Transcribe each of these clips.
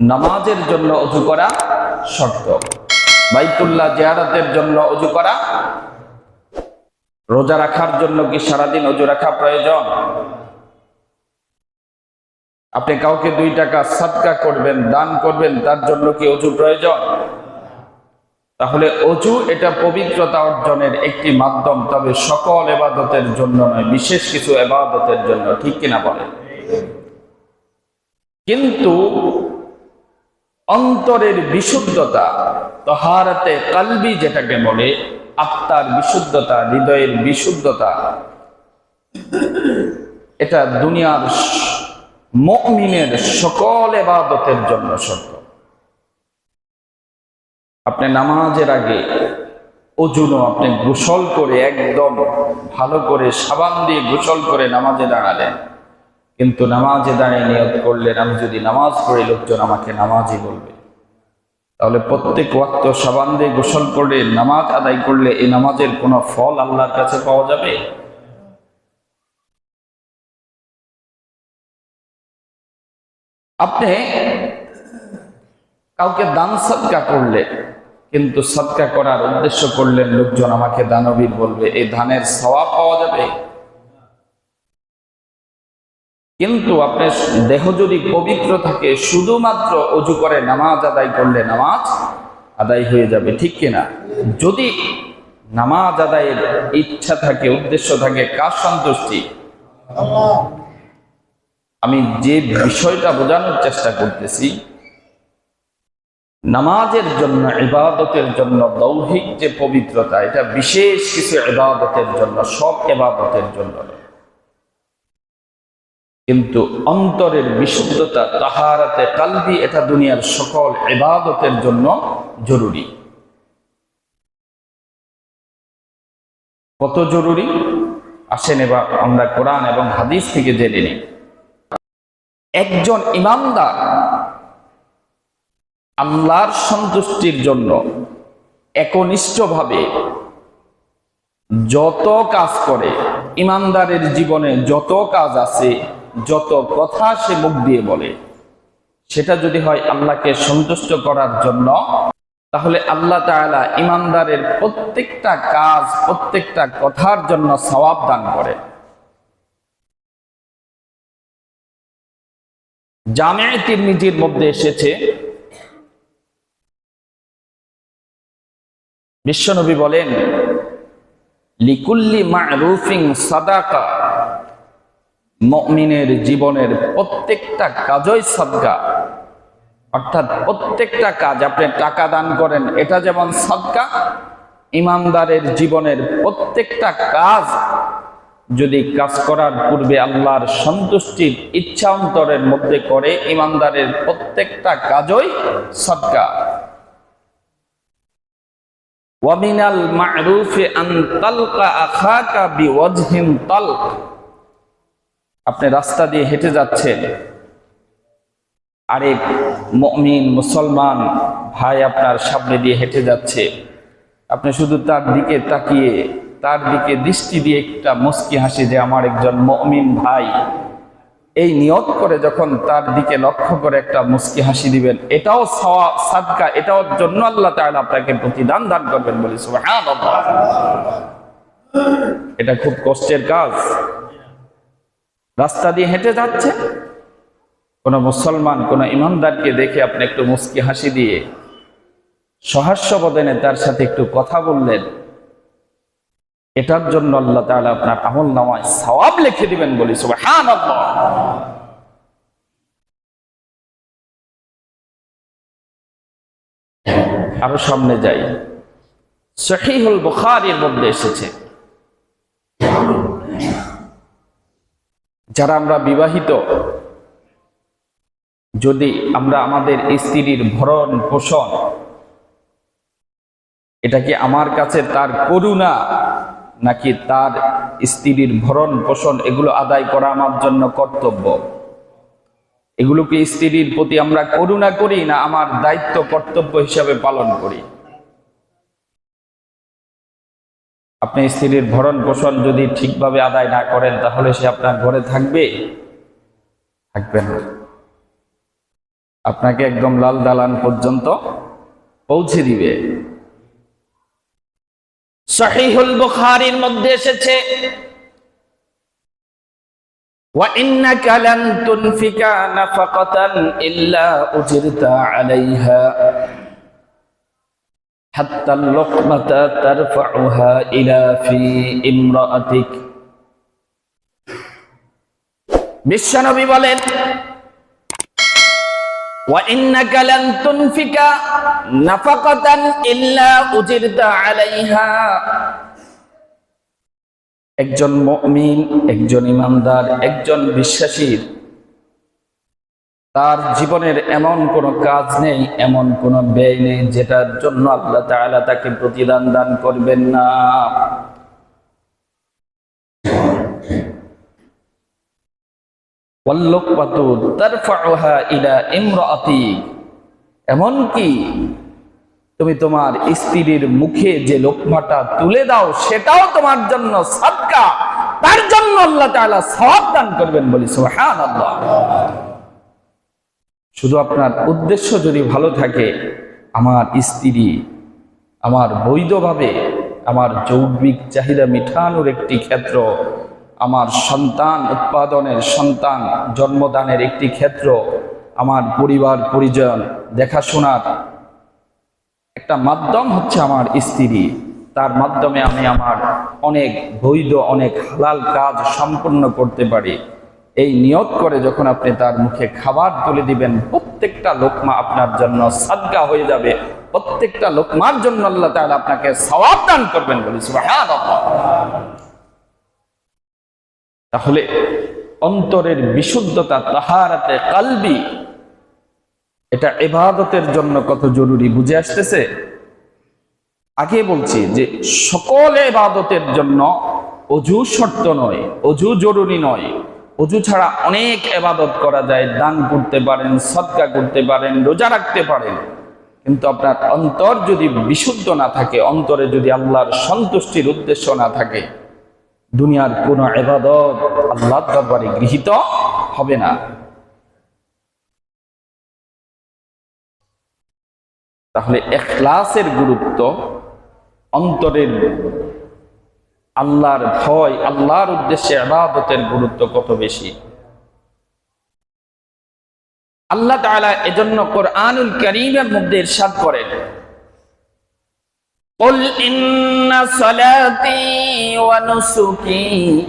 নামাজের জন্য অজু করা শর্ত বাইতুল্লাহ জিয়ারতের জন্য অজু করা। রোজা রাখার জন্য কি সারাদিন অজু রাখা প্রয়োজন? আপনি কাউকে দুই টাকা সাদকা করবেন, দান করবেন, তার জন্য কি অজু প্রয়োজন? তাহলে অজু এটা পবিত্রতা অর্জনের একটি মাধ্যম, তবে সকল এবাদতের জন্য নয়, বিশেষ কিছু এবাদতের জন্য, ঠিক কিনা বলেন? কিন্তু অন্তরের বিশুদ্ধতা, তহারাতে কালবি যেটাকে বলে, আত্মার বিশুদ্ধতা, হৃদয়ের বিশুদ্ধতা। এটা দুনিয়ার মমিনের সকল এবাদতের জন্য সত্য আপনি নামাজের আগে অজুনো আপনি গোসল করে একদম ভালো করে সাবান দিয়ে গোসল করে নামাজে দাঁড়ালেন। কিন্তু নামাজে দাঁড়িয়ে নিয়ত করলেন আমি যদি নামাজ পড়ি লোকজন আমাকে নামাজই বলবে। তাহলে প্রত্যেক ওয়াক্ত সাবান দিয়ে গোসল করে, নামাজ আদায় করলে এই নামাজের কোনো ফল আল্লাহর কাছে পাওয়া যাবে? আপনি কাউকে দান সৎকা করলে, কিন্তু সৎকা করার উদ্দেশ্য করলেন লোকজন আমাকে দানবীর বলবে, এই ধানের সওয়াব পাওয়া যাবে? কিন্তু আপনার দেহ যদি পবিত্র থাকে, শুধুমাত্র অজু করে, নামাজ আদায় করলে নামাজ আদায় হয়ে যাবে, ঠিক কিনা যদি নামাজ আদায়ের ইচ্ছা থাকে, উদ্দেশ্য থাকে, কার সন্তুষ্টি আমি যে বিষয়টা বোঝানোর চেষ্টা করতেছি, নামাজের জন্য, ইবাদতের জন্য দৌহিক যে পবিত্রতা, এটা বিশেষ কিছু ইবাদতের জন্য, সব ইবাদতের জন্য নয়। কিন্তু অন্তরের বিশুদ্ধতা তাহারাতে কালবি এটা দুনিয়ার সকল ইবাদতের জন্য জরুরি। কত জরুরি? আসেন এবার আমরা কোরআন এবং হাদিস থেকে জেনে নিই। একজন ইমানদার আল্লাহর সন্তুষ্টির জন্য একনিষ্ঠভাবে যত কাজ করে ইমানদারের জীবনে যত কাজ আছে যত কথা সে মুখ দিয়ে বলে, সেটা যদি হয় আল্লাহকে সন্তুষ্ট করার জন্য, তাহলে আল্লাহ তাআলা ইমানদারের প্রত্যেকটা কাজ, প্রত্যেকটা কথার জন্য সওয়াব দান করে জামে তিরমিজির মধ্যে এসেছে, বিশ্বনবী বলেন, লিকুল্লি মারুফিং সাদাকা মমিনের জীবনের প্রত্যেকটা কাজই সদকা। অর্থাৎ প্রত্যেকটা কাজ আপনি টাকা দান করেন, এটা যেমন সদকা, ইমানদারের জীবনের প্রত্যেকটা কাজ যদি কাজ করার পূর্বে আল্লাহর সন্তুষ্টির ইচ্ছা অন্তরের মধ্যে করে, ইমানদারের প্রত্যেকটা কাজই সদকা। ওয়ামিনাল মা'রুফি আন তালকা আখাকা বিওয়াজহিন তালক। আপনি রাস্তা দিয়ে হেঁটে যাচ্ছেন। আরেক মমিন মুসলমান ভাই আপনার সামনে দিয়ে হেঁটে যাচ্ছে। আপনি শুধু তার দিকে তাকিয়ে, তার দিকে দৃষ্টি দিয়ে একটা মুস্কি হাসি যে আমার একজন মমিন ভাই। এই নিয়ত করে যখন তার দিকে লক্ষ্য করে একটা মুস্কি হাসি দিবেন, এটাও সাদকা, এটাও জন্য আল্লাহ তাআলা আপনাকে প্রতিদান দান করবেন বলি এটা খুব কষ্টের কাজ। রাস্তা দিয়ে হেঁটে যাচ্ছে। কোন মুসলমান, কোন ইমানদারকে দেখে আপনি একটু মুস্কি হাসি দিয়ে সহাস্য বদনে তার সাথে একটু কথা বললেন। এটার জন্য আল্লাহ তাআলা আপনার আমল নামায় সওয়াব লিখে দিবেন বলি, সুবহানাল্লাহ। আরও সামনে যাই। সহিহুল বুখারীর মধ্যে এসেছে। যারা আমরা বিবাহিত, যদি আমরা আমাদের স্ত্রীর ভরণ পোষণ, এটা কি আমার কাছে তার করুণা, নাকি তার স্ত্রীর ভরণ পোষণ, এগুলো আদায় করা আমার জন্য কর্তব্য? এগুলোকে স্ত্রীর প্রতি আমরা করুণা করি, না আমার দায়িত্ব কর্তব্য হিসাবে পালন করি? আপনি স্ত্রীর ভরণ পোষণ যদি ঠিকভাবে আদায় না করেন তাহলে সে আপনার ঘরে থাকবে থাকবে না আপনাকে একদম লাল দালান পর্যন্ত পৌঁছে দিবে সহিহুল বুখারীর মধ্যে এসেছে وإنك لن تنفك نفقة إلا أجرت عليها حتى اللقمة ترفعها إلى في امرأتك বিশ্বনবী বলেন وإنك لن تنفك نفقة إلا أجرت عليها একজন মুমিন একজন ইমানদার একজন বিশ্বাসীর তার জীবনের এমন কোনো কাজ নেই, এমন কোনো ব্যয় নেই, যেটার জন্য আল্লাহ তাআলা তাকে প্রতিদান দান করবেন না। এমনকি তুমি তোমার স্ত্রীর মুখে যে লোকমাটা তুলে দাও, সেটাও তোমার জন্য সাদকা। তার জন্য আল্লাহ তাআলা সওয়াব দান করবেন বলি, সুবহানাল্লাহ। শুধু আপনার উদ্দেশ্য যদি ভালো থাকে, আমার স্ত্রী, আমার বৈধভাবে আমার যৌবিক চাহিদা মিঠানোর একটি ক্ষেত্র, আমার সন্তান উৎপাদনের সন্তান জন্মদানের একটি ক্ষেত্র, আমার পরিবার পরিজন দেখাশোনার একটা মাধ্যম হচ্ছে আমার স্ত্রী। তার মাধ্যমে আমি আমার অনেক বৈধ, অনেক হালাল কাজ সম্পন্ন করতে পারি। এই নিয়ত করে যখন আপনি তার মুখে খাবার তুলে দিবেন, প্রত্যেকটা লোকমা আপনার জন্য সাদগা হয়ে যাবে। প্রত্যেকটা লোকমার জন্য আল্লাহ তাআলা আপনাকে সওয়াব দান করবেন বলি তাহলে অন্তরের বিশুদ্ধতা, তাহারাতে কালবি, এটা এবাদতের জন্য কত জরুরি, বুঝে আসতেছে? আগে বলছি যে সকল এবাদতের জন্য অজু শর্ত নয়, অজু জরুরি নয়। অজু ছাড়া অনেক এবাদত করা যায়, দান করতে পারেন সৎকা করতে পারেন, রোজা রাখতে পারেন। কিন্তু আপনার অন্তর যদি বিশুদ্ধ না থাকে, অন্তরে যদি আল্লাহর সন্তুষ্টির উদ্দেশ্য না থাকে, দুনিয়ার কোন এবাদত আল্লাহ দরবারে গৃহীত হবে না। তাহলে এখলাসের গুরুত্ব অন্তরের আল্লাহর ভয় আল্লাহর উদ্দেশ্যে আবাদতের গুরুত্ব কত বেশি আল্লাহ তাআলা এজন্য কোরআনুল কারীমের মধ্যে ইরশাদ করেন قل إن صلاتي ونسكي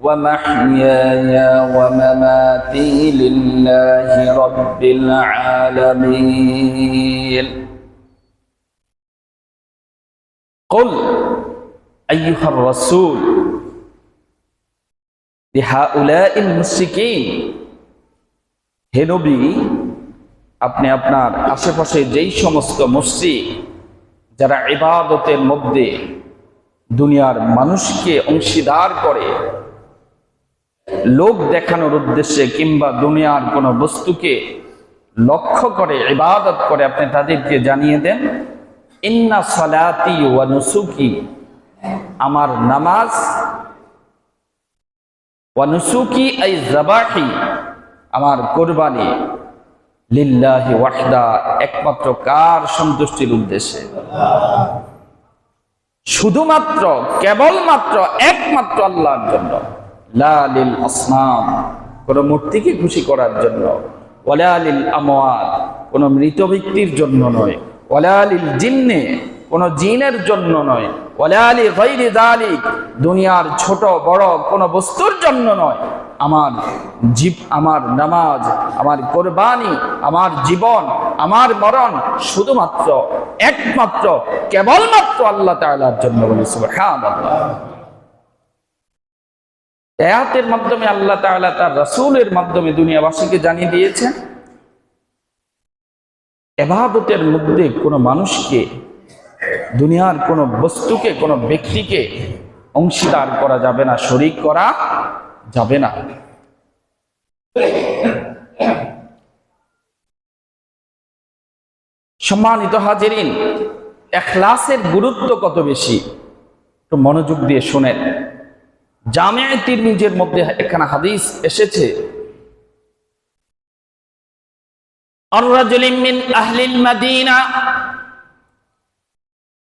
ومحياي ومماتي لله رب العالمين قل আইয়ুহার রাসূল। হাউলাইল আপনি আপনার আশেপাশে যেই সমস্ত মসজিদ, যারা ইবাদতের মধ্যে দুনিয়ার মানুষকে অংশীদার করে, লোক দেখানোর উদ্দেশ্যে কিংবা দুনিয়ার কোন বস্তুকে লক্ষ্য করে, ইবাদত করে, আপনি তাদেরকে জানিয়ে দেন, ইন্না সালাতি ওয়া নুসুকি আমার নামাজ ওয়া নুসুকি আই জাবাহি আমার কোরবানি লিল্লাহি ওয়াহদা, একমাত্র কার সন্তুষ্টির উদ্দেশ্যে। শুধুমাত্র, কেবলমাত্র, একমাত্র আল্লাহর জন্য। লা লিল আসনাম কোন মূর্তিকে খুশি করার জন্য। ওয়ালা লিল আমওয়াত, কোন মৃত ব্যক্তির জন্য নয়। ওয়ালা লিল জিন্নে কোন জিনের জন্য নয়। ওয়ালা লি গায়রি দুনিয়ার ছোট বড় কোন বস্তুর জন্য নয়। আমার জীব, আমার নামাজ, আমার কোরবানি, আমার জীবন, আমার মরণ শুধুমাত্র, একমাত্র, কেবলমাত্র আল্লাহ তাআলার জন্য বলি, সুবহানাল্লাহ। আয়াতের মাধ্যমে আল্লাহ তাআলা তার রাসূলের মাধ্যমে দুনিয়াবাসীকে জানিয়ে দিয়েছেন, এবাদতের মধ্যে কোনো মানুষকে দুনিয়ার কোনো বস্তুকে কোনো ব্যক্তিকে অংশীদার করা যাবে না শরিক করা যাবে না সম্মানিত হাজিরিন এখলাসের গুরুত্ব কত বেশি একটু মনোযোগ দিয়ে শোনেন জামিয়া তিরমিজের মধ্যে এখানে হাদিস এসেছে الرجل من أهل المدينة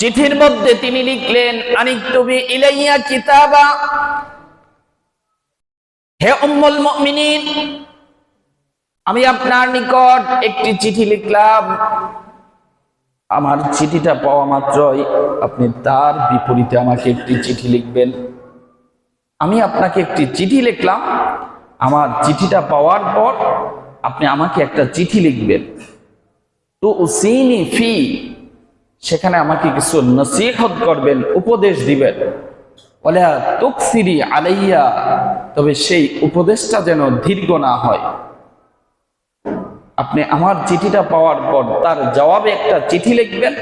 চিঠির মধ্যে তিনি লিখলেন আনিক আনিকতুবি ইলাইয়া কিতাবা। হে উম্মুল মুমিনিন, আমি আপনার নিকট একটি চিঠি লিখলাম। আমার চিঠিটা পাওয়া মাত্রই আপনি তার বিপরীতে আমাকে একটি চিঠি লিখবেন। আমি আপনাকে একটি চিঠি লিখলাম। আমার চিঠিটা পাওয়ার পর আপনি আমাকে একটা চিঠি লিখবেন। তো উসিনি ফি সেখানে আমাকে কিছু নসিহত করবেন, উপদেশ দিবেন। বলে তুকসিরি আলাইয়া, তবে সেই উপদেশটা যেন দীর্ঘ না হয়। আপনি আমার চিঠিটা পাওয়ার পর তার জবাবে একটা চিঠি লিখবেন,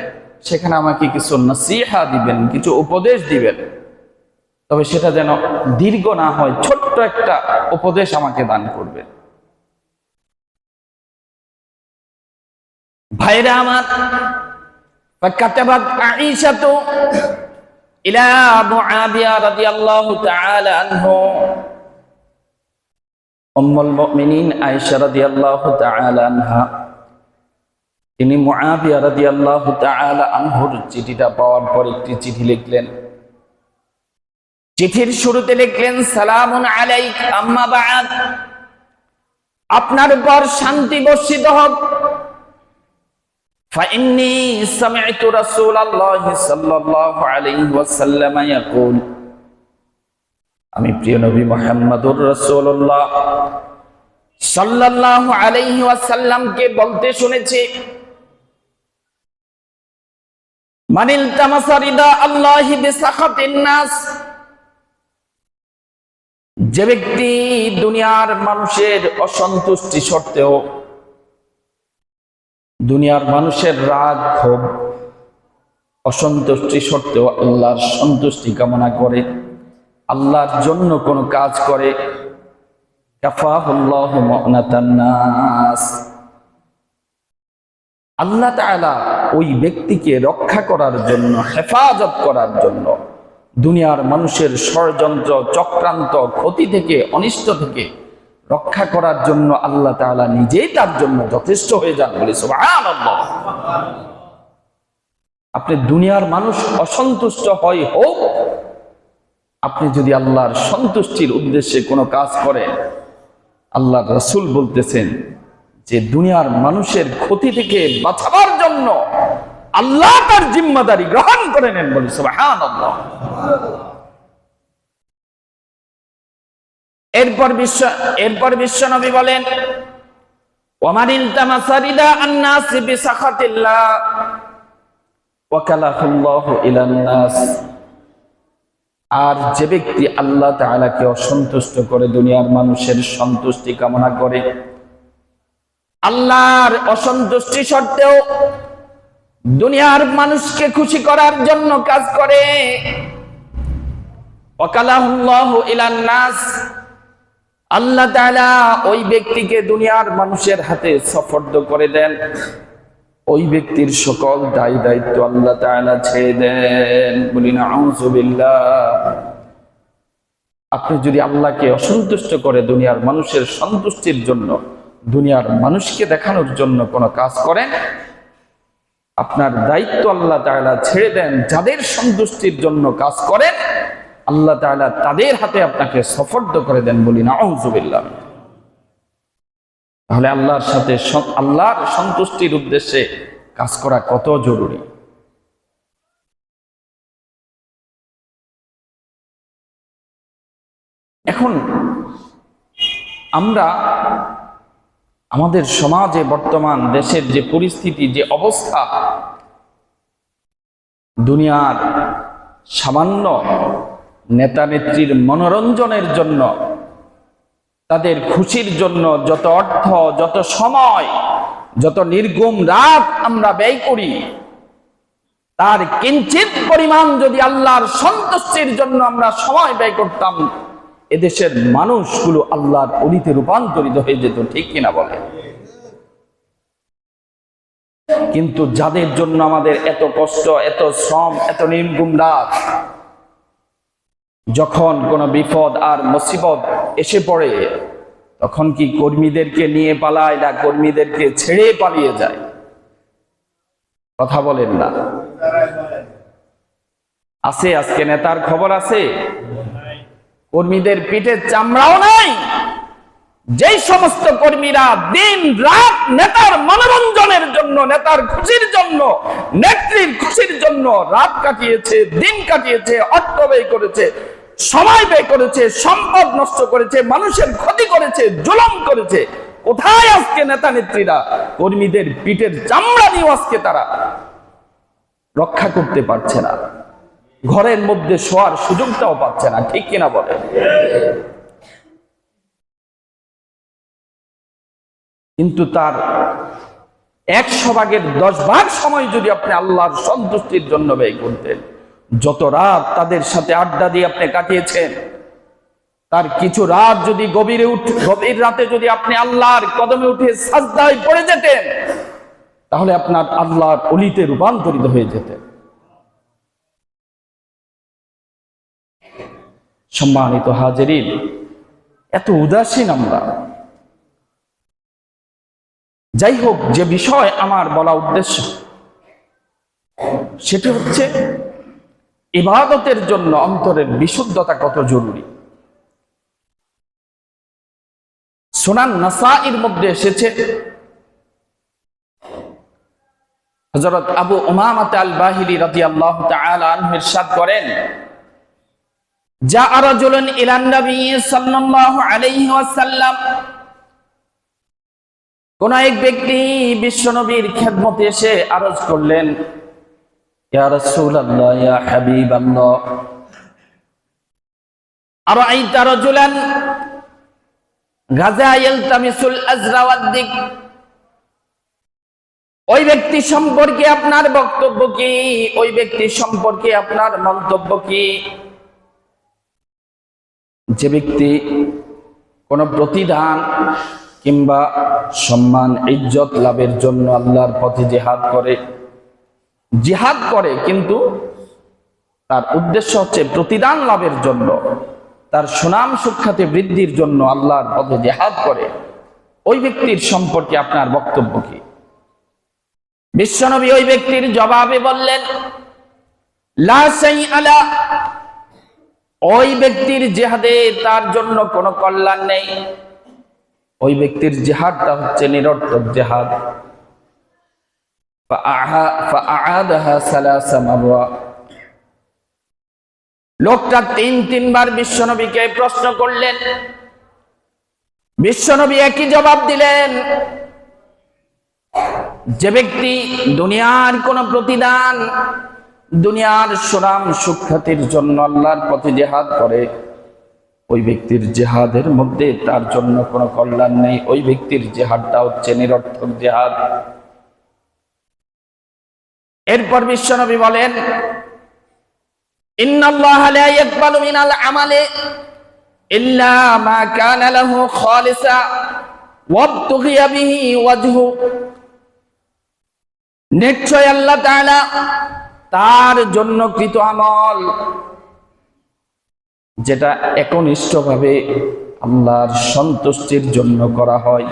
সেখানে আমাকে কিছু নসিহা দিবেন, কিছু উপদেশ দিবেন। তবে সেটা যেন দীর্ঘ না হয়, ছোট্ট একটা উপদেশ আমাকে দান করবেন। ভাইরা আমার فكتبت عائشة إلى معاوية رضي الله تعالى عنه أم المؤمنين عائشة رضي الله تعالى عنها তিনি মুআবিয়া রাদিয়াল্লাহু তাআলা আনহুর চিঠিটা পাওয়ার পর একটি চিঠি লিখলেন চিঠির শুরুতে লিখলেন সালামুন আলাইক আম্মা বা'দ আপনার উপর শান্তি বর্ষিত হোক فإني سمعت رسول الله صلى الله عليه وسلم يقول আমি প্রিয় নবী মোহাম্মদুর রাসূলুল্লাহ সাল্লাল্লাহু আলাইহি ওয়াসাল্লামকে বলতে শুনেছি মানিল তামাসারিদা আল্লাহি বিসাখাতিন নাস যে ব্যক্তি দুনিয়ার মানুষের অসন্তুষ্টি সত্ত্বেও দুনিয়ার মানুষের রাগ, ক্ষোভ, অসন্তুষ্টি সত্ত্বেও আল্লাহর সন্তুষ্টি কামনা করে। আল্লাহর জন্য কোনো কাজ করে। আল্লাহ ওই ব্যক্তিকে রক্ষা করার জন্য, হেফাজত করার জন্য দুনিয়ার মানুষের ষড়যন্ত্র, চক্রান্ত, ক্ষতি থেকে, অনিষ্ট থেকে রক্ষা করার জন্য আল্লাহ তাআলা নিজেই তার জন্য যথেষ্ট হয়ে যান বলে আপনি দুনিয়ার মানুষ অসন্তুষ্ট হয় হোক, আপনি যদি আল্লাহর সন্তুষ্টির উদ্দেশ্যে কোনো কাজ করেন আল্লাহ রসুল বলতেছেন যে দুনিয়ার মানুষের ক্ষতি থেকে বাঁচাবার জন্য আল্লাহ তার জিম্মাদারি গ্রহণ করে নেন বলি সুবহানাল্লাহ। এরপর বিশ্ব এরপর বিশ্ব নবী বলেন আর যে ব্যক্তি আল্লাহ তাআলাকে অসন্তুষ্ট করে, দুনিয়ার মানুষের সন্তুষ্টি কামনা করে, আল্লাহর অসন্তুষ্টি সত্ত্বেও দুনিয়ার মানুষকে খুশি করার জন্য কাজ করে, ওয়াকালাহুল্লাহু ইলান নাস আল্লাহ তাআলা ওই ব্যক্তিকে দুনিয়ার মানুষের হাতে সফর্দ করে দেন। ওই ব্যক্তির সকল দায় দায়িত্ব আল্লাহ তাআলা ছেড়ে দেন। বলি না আপনি যদি আল্লাহকে অসন্তুষ্ট করে দুনিয়ার মানুষের সন্তুষ্টির জন্য, দুনিয়ার মানুষকে দেখানোর জন্য কোনো কাজ করেন, আপনার দায়িত্ব আল্লাহ ছেড়ে দেন। যাদের সন্তুষ্টির জন্য কাজ করেন আল্লাহ তাআলা তাদের হাতে আপনাকে সফর্দ করে দেন বলি না আউযুবিল্লাহ তাহলে আল্লাহর সাথে আল্লাহর সন্তুষ্টির উদ্দেশ্যে কাজ করা কত জরুরি? এখন আমরা আমাদের সমাজে বর্তমান দেশের যে পরিস্থিতি, যে অবস্থা, দুনিয়ার সামান্য নেতা নেত্রীর মনোরঞ্জনের জন্য, তাদের খুশির জন্য যত অর্থ, যত সময়, যত নির্গুম রাত আমরা ব্যয় করি, তার কিঞ্চিত পরিমাণ যদি আল্লাহর সন্তুষ্টির জন্য আমরা সময় ব্যয় করতাম, এদেশের মানুষগুলো আল্লাহর অলিতে রূপান্তরিত হয়ে যেত, ঠিক কিনা বলে কিন্তু যাদের জন্য আমাদের এত কষ্ট, এত শ্রম, এত নির্গুম রাত যখন কোনো বিপদ আর মুসিবত এসে পড়ে, তখন কি কর্মীদেরকে নিয়ে পালায় না কর্মীদেরকে ছেড়ে পালিয়ে যায়? কথা বলেন না। আছে আজকে নেতার খবর আছে? কর্মীদের পিঠে চামড়াও নাই। যেই সমস্ত কর্মীরা দিন রাত নেতার মনোরঞ্জনের জন্য, নেতার খুশির জন্য, নেত্রীর খুশির জন্য রাত কাটিয়েছে, দিন কাটিয়েছে, অর্থ ব্যয় করেছে, সময় ব্যয় করেছে, সম্পদ নষ্ট করেছে, মানুষের ক্ষতি করেছে, জুলম করেছে, কোথায় আজকে নেতা নেত্রীরা? কর্মীদের পিঠের চামড়া নিয়ে আজকে তারা রক্ষা করতে পারছে না। ঘরের মধ্যে শোয়ার সুযোগটাও পাচ্ছে না, ঠিক কিনা বলে? কিন্তু তার একশো ভাগের দশ ভাগ সময় যদি আপনি আল্লাহর সন্তুষ্টির জন্য ব্যয় করতেন, যত রাত তাদের সাথে আড্ডা দিয়ে আপনি কাটিয়েছেন, তার কিছু রাত যদি গভীরে উঠ, গভীর রাতে যদি আপনি আল্লাহর কদমে উঠে সাজদায় পড়ে যেতেন, তাহলে আপনার আল্লাহর অলিতে রূপান্তরিত হয়ে যেতেন। সম্মানিত হাজেরিন, এত উদাসীন আমরা যাই হোক যে বিষয় আমার বলা উদ্দেশ্য, সেটি হচ্ছে ইবাদতের জন্য অন্তরের বিশুদ্ধতা কত জরুরি? সোনান নাসাইর মধ্যে এসেছে হজরত আবু উমামাত আল বাহিরি রাদিয়াল্লাহু তাআলা আনহু ইরশাদ করেন যা রাজুলুন ইলান নবী সাল্লাল্লাহু আলাইহি ওয়াসাল্লাম কোন এক ব্যক্তি বিশ্বনবীর খেদমতে এসে আরজ করলেন রাসূলুল্লাহ, ইয়া হাবিবাল্লাহ গাজা ইয়ালতামিসুল আজরা ওয়াদ-দিক? ওই ব্যক্তি সম্পর্কে আপনার বক্তব্য কি? ওই ব্যক্তি সম্পর্কে আপনার মন্তব্য কি? যে ব্যক্তি কোন প্রতিদান কিংবা সম্মান, ইজ্জত লাভের জন্য আল্লাহর পথে জেহাদ করে। জিহাদ করে কিন্তু তার উদ্দেশ্য হচ্ছে প্রতিদান লাভের জন্য। তার সুনাম সুখ্যাতি বৃদ্ধির জন্য আল্লাহর পথে জেহাদ করে। ওই ব্যক্তির সম্পর্কে আপনার বক্তব্য কি? বিশ্বনবী ওই ব্যক্তির জবাবে বললেন আলা ওই ব্যক্তির জেহাদে তার জন্য কোনো কল্যাণ নেই। ওই ব্যক্তির জেহাদটা হচ্ছে নিরর্থক জেহাদ। লোকটা তিন, তিনবার বিশ্বনবীকে প্রশ্ন করলেন। বিশ্বনবী একই জবাব দিলেন, যে ব্যক্তি দুনিয়ার কোন প্রতিদান, দুনিয়ার সুনাম সুখ্যাতির জন্য আল্লাহর পথে জেহাদ করে ওই ব্যক্তির জেহাদের মধ্যে তার জন্য কোনো কল্যাণ নেই। ওই ব্যক্তির জেহাদটা হচ্ছে নিরর্থক জেহাদ। এরপর বিশ্বনবী বলেন তার জন্য কৃত আমল। যেটা একনিষ্ঠভাবে আল্লাহর সন্তুষ্টির জন্য করা হয়।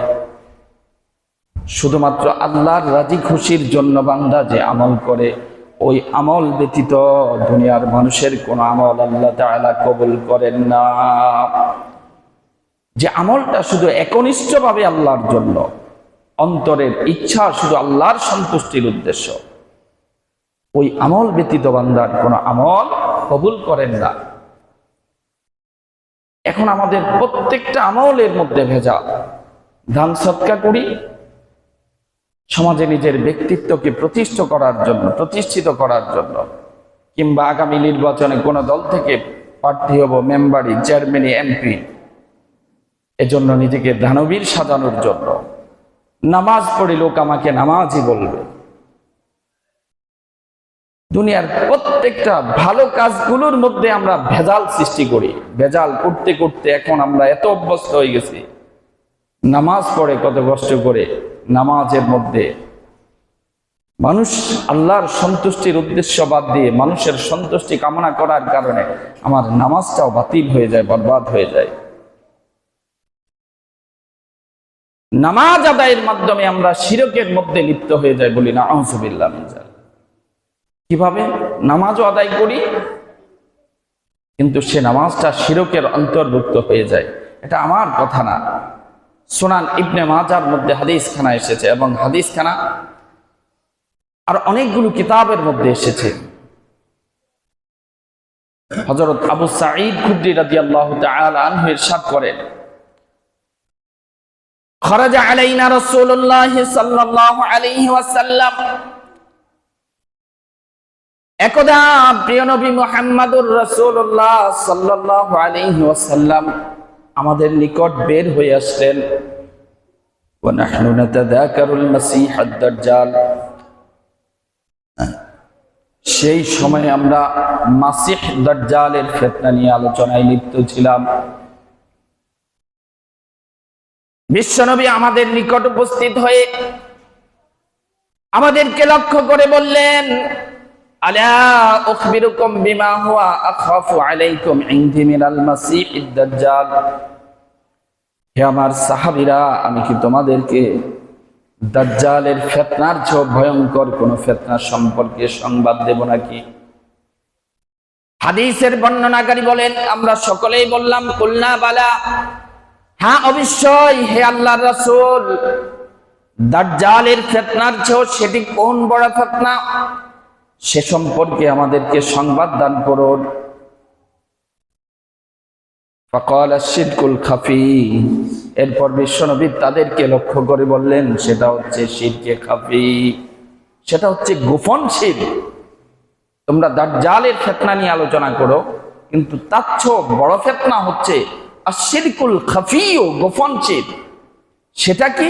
শুধুমাত্র আল্লাহর রাজি খুশির জন্য বান্দা যে আমল করে, ওই আমল ব্যতীত দুনিয়ার মানুষের কোন আমল আল্লাহ তাআলা কবুল করেন না। যে আমলটা শুধু একনিষ্ঠভাবে আল্লাহর জন্য, অন্তরের ইচ্ছা শুধু আল্লাহর সন্তুষ্টির উদ্দেশ্য। ওই আমল ব্যতীত বান্দার কোন আমল কবুল করেন না। এখন আমাদের প্রত্যেকটা আমলের মধ্যে ভেজা ধান সৎকা করি। সমাজে নিজের ব্যক্তিত্বকে প্রতিষ্ঠ করার জন্য, প্রতিষ্ঠিত করার জন্য। কিংবা আগামী নির্বাচনে কোন দল থেকে প্রার্থী হব, মেম্বারি, চেয়ারম্যানি, এমপি, এজন্য নিজেকে দানবীর সাজানোর জন্য। নামাজ পড়ে লোক আমাকে নামাজই বলবে। দুনিয়ার প্রত্যেকটা ভালো কাজগুলোর মধ্যে আমরা ভেজাল সৃষ্টি করি। ভেজাল করতে করতে এখন আমরা এত অভ্যস্ত হয়ে গেছি। নামাজ পড়ে কত কষ্ট করে নামাজের মধ্যে। মানুষ আল্লাহর সন্তুষ্টির উদ্দেশ্য বাদ দিয়ে মানুষের সন্তুষ্টি কামনা করার কারণে আমার নামাজটাও বাতিল হয়ে যায়, বরবাদ হয়ে যায়। নামাজ আদায়ের মাধ্যমে আমরা শিরকের মধ্যে লিপ্ত হয়ে যায় বলি না আহসুবিল্লাহ কীভাবে? নামাজও আদায় করি, কিন্তু সে নামাজটা শিরকের অন্তর্ভুক্ত হয়ে যায়। এটা আমার কথা না। সোনান ইবনে মাজার মধ্যে হাদিস খানা এসেছে এবং হাদিস খানা আর অনেকগুলো কিতাবের মধ্যে এসেছে। হজরত আবু সাঈদ খুদ্দি রাজি আল্লাহ আনহের সাত করেন, খরাজা আলাইনা রাসূলুল্লাহ সাল্লাল্লাহু আলাইহি ওয়াসাল্লাম একদা প্রিয় নবী মুহাম্মাদুর আলাইহি ওয়াসাল্লাম আমাদের নিকট বের হয়ে আসলেন। সেই সময় আমরা মাসিহ দাজ্জালের ফিতনা নিয়ে আলোচনায় লিপ্ত ছিলাম। বিশ্বনবী আমাদের নিকট উপস্থিত হয়ে আমাদেরকে লক্ষ্য করে বললেন বিমা হে আমার আমি কি তোমাদেরকে দাজ্জালের ফিতনার চেয়ে ভয়ঙ্কর কোন ফিতনা সম্পর্কে সংবাদ দেব নাকি? হাদিসের বর্ণনাকারী বলেন, আমরা সকলেই বললাম, কুলনা বালা। হ্যাঁ অবশ্যই, হে আল্লাহ রাসূল, দাজ্জালের ফিতনার চেয়েও সেটি কোন বড় ফিতনা? সে সম্পর্কে আমাদেরকে সংবাদ দান করুন খাফি। এরপর বিশ্বনবী তাদেরকে লক্ষ্য করে বললেন, সেটা হচ্ছে শিরকে খাফি। সেটা হচ্ছে গোপন শির। তোমরা দাজ্জালের ফেতনা নিয়ে আলোচনা করো, কিন্তু তার বড় ফেতনা হচ্ছে আর শিরকুল খাফি ও গোপন শির। সেটা কি?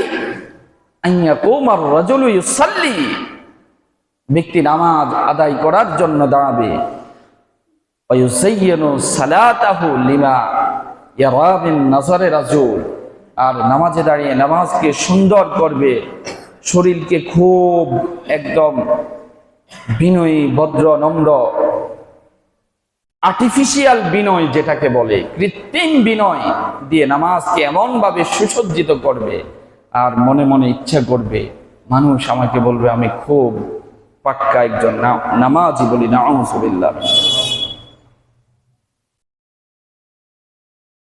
আইয়া রাজুল ইউসাল্লি। ব্যক্তি নামাজ আদায় করার জন্য দাঁড়াবে। রাজুল। আর নামাজে দাঁড়িয়ে নামাজকে সুন্দর করবে। শরীরকে খুব একদম বিনয়ী, ভদ্র, নম্র। আর্টিফিশিয়াল বিনয় যেটাকে বলে, কৃত্রিম বিনয় দিয়ে নামাজকে এমনভাবে সুসজ্জিত করবে। আর মনে মনে ইচ্ছা করবে, মানুষ আমাকে বলবে আমি খুব পাক্কা একজন নামাজি বলি না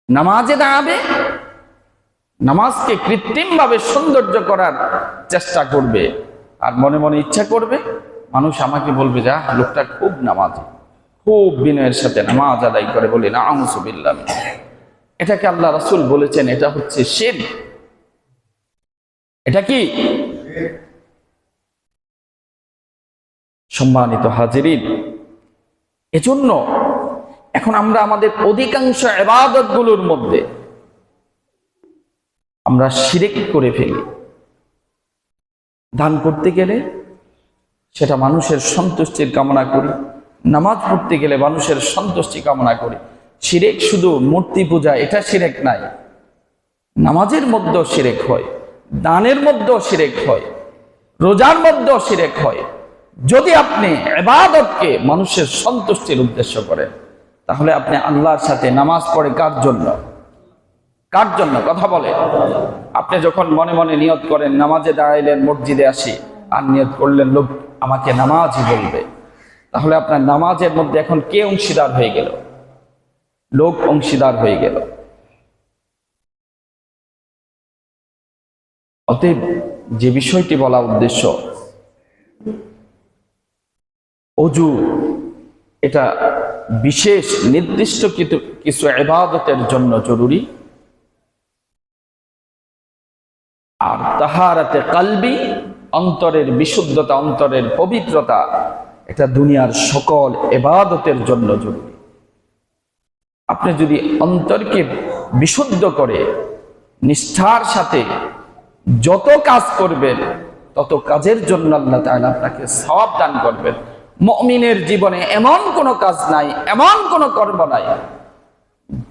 নামাজে দাঁড়াবে, নামাজকে কৃত্রিম ভাবে সৌন্দর্য করার চেষ্টা করবে, আর মনে মনে ইচ্ছা করবে, মানুষ আমাকে বলবে, যা, লোকটা খুব নামাজি, খুব বিনয়ের সাথে নামাজ আদায় করে বলি না আহমসুবিল্লাম এটাকে আল্লাহ রাসুল বলেছেন, এটা হচ্ছে শির। এটা কি? সম্মানিত হাজিরিন। এজন্য এখন আমরা আমাদের অধিকাংশ এবাদতগুলোর মধ্যে আমরা শিরিক করে ফেলি। দান করতে গেলে সেটা মানুষের সন্তুষ্টির কামনা করি, নামাজ পড়তে গেলে মানুষের সন্তুষ্টি কামনা করি। সিরেক শুধু মূর্তি পূজা, এটা সিরেক নাই। নামাজের মধ্যেও সিরেক হয়, দানের মধ্যেও সিরেক হয়, রোজার মধ্যেও সিরেক হয়। যদি আপনি এবাদতকে মানুষের সন্তুষ্টির উদ্দেশ্য করেন, তাহলে আপনি আল্লাহর সাথে নামাজ পড়ে কার জন্য? কার জন্য? কথা বলে আপনি যখন মনে মনে নিয়ত করেন, নামাজে দাঁড়াইলেন, মসজিদে আসি, আর নিয়ত করলেন, লোক আমাকে নামাজই বলবে। তাহলে আপনার নামাজের মধ্যে এখন কে অংশীদার হয়ে গেল? লোক অংশীদার হয়ে গেল। অতএব যে বিষয়টি বলা উদ্দেশ্য অজু, এটা বিশেষ নির্দিষ্ট কিছু এবাদতের জন্য জরুরি। আর তাহারাতে কালবি, অন্তরের বিশুদ্ধতা, অন্তরের পবিত্রতা, এটা দুনিয়ার সকল এবাদতের জন্য জরুরি। আপনি যদি অন্তরকে বিশুদ্ধ করে, নিষ্ঠার সাথে যত কাজ করবেন, তত কাজের জন্য আল্লাহ আপনাকে সওয়াব দান করবেন। মুমিনের জীবনে এমন কোনো কাজ নাই, এমন কোনো কর্ম নাই,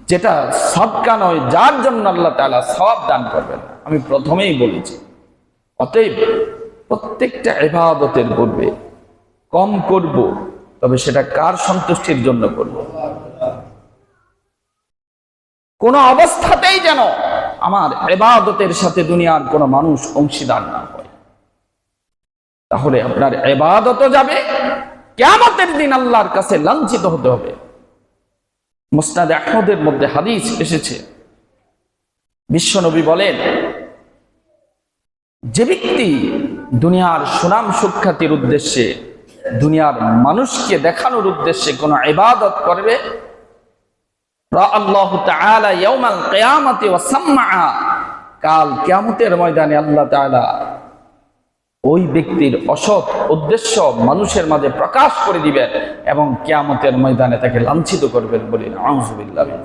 যেটা সবকা নয়, যার জন্য আল্লাহ তালা সব দান করবেন। আমি প্রথমেই বলেছি, অতএব প্রত্যেকটা ইবাদতের পূর্বে কম করব, তবে সেটা কার সন্তুষ্টির জন্য করব? কোন অবস্থাতেই যেন আমার এবাদতের সাথে দুনিয়ার কোন মানুষ অংশীদার না হয়। তাহলে আপনার এবাদতও যাবে কেমতের দিন আল্লাহর কাছে লাঞ্ছিত হতে হবে। মুস্তাদ আহমদের মধ্যে হাদিস এসেছে। বিশ্বনবী বলেন, যে ব্যক্তি দুনিয়ার সুনাম সুখ্যাতির উদ্দেশ্যে, দুনিয়ার মানুষকে দেখানোর উদ্দেশ্যে কোনো ইবাদত করবে কাল কিয়ামতের ময়দানে আল্লাহ তাআলা ওই ব্যক্তির অসৎ উদ্দেশ্য মানুষের মাঝে প্রকাশ করে দিবেন এবং কেয়ামতের ময়দানে তাকে লাঞ্ছিত করবেন বলে আউযুবিল্লাহ মিন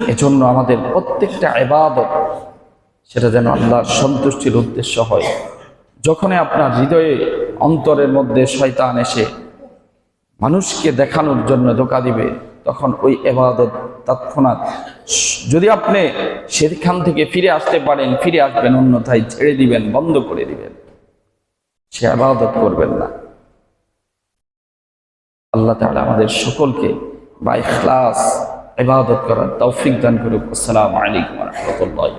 এজন্য আমাদের প্রত্যেকটা ইবাদত, সেটা যেন আল্লাহর সন্তুষ্টির উদ্দেশ্য হয়। যখনই আপনার হৃদয়ে অন্তরের মধ্যে শয়তান এসে মানুষকে দেখানোর জন্য ধোকা দিবে তখন ওই এবাদত তৎক্ষণাৎ যদি আপনি সেখান থেকে ফিরে আসতে পারেন, ফিরে আসবেন অন্যথায় ছেড়ে দিবেন, বন্ধ করে দিবেন। সে আবাদত করবেন না। আল্লাহ তাহলে আমাদের সকলকে বাই ইখলাস ইবাদত করার তৌফিক দান করুক। আসসালামু আলাইকুম রাহমাতুল্লাহি